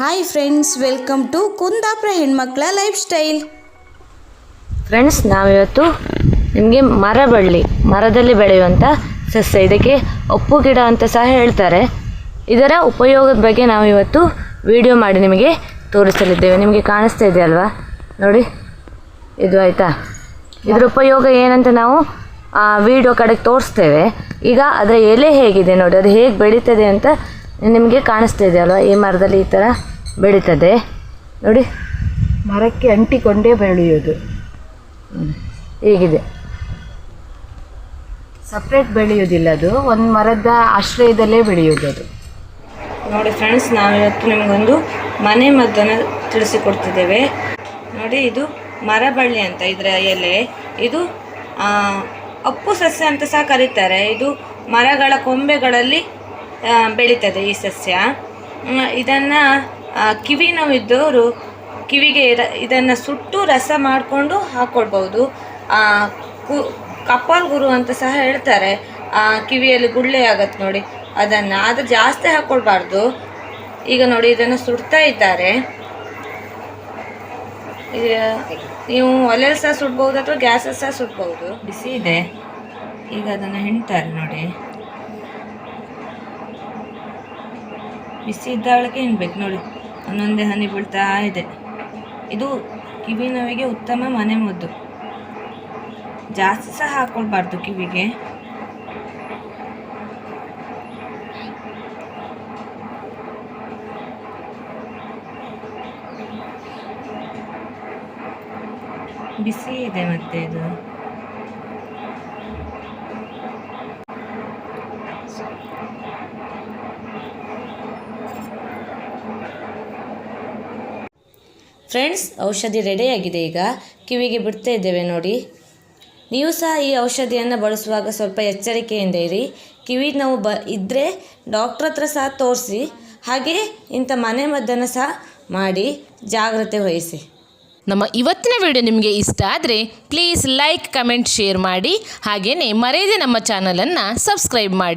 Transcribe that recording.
Hi friends welcome to Kundapura ಹೆಣ್ಮಕ್ಳ life style friends ನಾವಿವತ್ತು ನಿಮಗೆ ಮರ ಬಳ್ಳಿ, ಮರದಲ್ಲಿ ಬೆಳೆಯುವಂಥ ಸಸ್ಯ. ಇದಕ್ಕೆ ಒಪ್ಪು ಗಿಡ ಅಂತ ಸಹ ಹೇಳ್ತಾರೆ. ಇದರ ಉಪಯೋಗದ ಬಗ್ಗೆ ನಾವು ಇವತ್ತು ವಿಡಿಯೋ ಮಾಡಿ ನಿಮಗೆ ತೋರಿಸಲಿದ್ದೇವೆ. ನಿಮಗೆ ಕಾಣಿಸ್ತಾ ಇದೆ ಅಲ್ವಾ ನೋಡಿ, ಇದು ಆಯಿತಾ? ಇದರ ಉಪಯೋಗ ಏನಂತ ನಾವು ವಿಡಿಯೋ ಕಡೆಗೆ ತೋರಿಸ್ತೇವೆ. ಈಗ ಅದರ ಎಲೆ ಹೇಗಿದೆ ನೋಡಿ, ಅದು ಹೇಗೆ ಬೆಳೀತದೆ ಅಂತ ನಿಮಗೆ ಕಾಣಿಸ್ತಾ ಇದೆ ಅಲ್ವಾ? ಈ ಮರದಲ್ಲಿ ಈ ಥರ ಬೆಳೀತದೆ. ನೋಡಿ. ಮರಕ್ಕೆ ಅಂಟಿಕೊಂಡೇ ಬೆಳೆಯೋದು ಹೀಗಿದೆ. ಸಪ್ರೇಟ್ ಬೆಳೆಯೋದಿಲ್ಲ ಅದು. ಒಂದು ಮರದ ಆಶ್ರಯದಲ್ಲೇ ಬೆಳೆಯೋದು ಅದು. ನೋಡಿ ಫ್ರೆಂಡ್ಸ್ ನಾವಿವತ್ತು ನಿಮಗೊಂದು ಮನೆ ಮದ್ದನ್ನು ತಿಳಿಸಿಕೊಡ್ತಿದ್ದೇವೆ. ನೋಡಿ ಇದು ಮರಬಳ್ಳಿ ಅಂತ ಇದರ ಎಲೆ. ಇದು ಅಪ್ಪು ಸಸ್ಯ ಅಂತ ಸಹ ಕರೀತಾರೆ. ಇದು ಮರಗಳ ಕೊಂಬೆಗಳಲ್ಲಿ ಬೆಳೀತದೆ ಈ ಸಸ್ಯ. ಇದನ್ನು ಕಿವಿ ನೋವಿದ್ದವರು ಕಿವಿಗೆ ಇದನ್ನು ಸುಟ್ಟು ರಸ ಮಾಡಿಕೊಂಡು ಹಾಕ್ಕೊಳ್ಬೋದು ಆ, ಕು ಕಪಾಲ್ ಗುರು ಅಂತ ಸಹ ಹೇಳ್ತಾರೆ. ಕಿವಿಯಲ್ಲಿ ಗುಳ್ಳೆ ಆಗತ್ತೆ ನೋಡಿ. ಅದನ್ನು ಅದು ಜಾಸ್ತಿ ಹಾಕ್ಕೊಳ್ಬಾರ್ದು ಈಗ ನೋಡಿ ಇದನ್ನು ಸುಡ್ತಾ ಇದ್ದಾರೆ. ನೀವು ಒಲೆಯಲ್ಲಿ ಸಹ ಸುಡ್ಬೋದು ಅಥವಾ ಗ್ಯಾಸಲ್ಲಿ ಸಹ ಸುಡ್ಬೋದು ಬಿಸಿ ಇದೆ. ಈಗ ಅದನ್ನು ಹೆಣ್ತಾರೆ ನೋಡಿ. ಬಿಸಿ ಇದ್ದಾಳಕ್ಕೆ ಇನ್ಬೇಕು ನೋಡಿ. ಒಂದೊಂದೇ ಹನಿ ಬೀಳ್ತಾ ಇದೆ. ಇದು ಕಿವಿ ನೋವಿಗೆ ಉತ್ತಮ ಮನೆ ಮದ್ದು. ಜಾಸ್ತಿ ಸಹ ಹಾಕೊಳ್ಬಾರ್ದು ಕಿವಿಗೆ. ಬಿಸಿ ಇದೆ ಮತ್ತೆ ಇದು. ಫ್ರೆಂಡ್ಸ್, ಔಷಧಿ ರೆಡಿಯಾಗಿದೆ ಈಗ. ಕಿವಿಗೆ ಬಿಡ್ತಾ ಇದ್ದೇವೆ ನೋಡಿ. ನೀವು ಸಹ ಈ ಔಷಧಿಯನ್ನು ಬಳಸುವಾಗ ಸ್ವಲ್ಪ ಎಚ್ಚರಿಕೆಯಿಂದ ಇರಿ. ಕಿವಿ ನಾವು ಬ ಇದ್ದರೆ ಡಾಕ್ಟ್ರ್ ಹತ್ರ ಸಹ ತೋರಿಸಿ. ಹಾಗೆ ಇಂಥ ಮನೆ ಮದ್ದನ್ನು ಸಹ ಮಾಡಿ ಜಾಗ್ರತೆ ವಹಿಸಿ. ನಮ್ಮ ಇವತ್ತಿನ ವಿಡಿಯೋ ನಿಮಗೆ ಇಷ್ಟ ಆದರೆ ಪ್ಲೀಸ್ ಲೈಕ್ ಕಮೆಂಟ್ ಶೇರ್ ಮಾಡಿ. ಹಾಗೆಯೇ ಮರೆಯದೆ ನಮ್ಮ ಚಾನಲನ್ನು ಸಬ್ಸ್ಕ್ರೈಬ್ ಮಾಡಿ.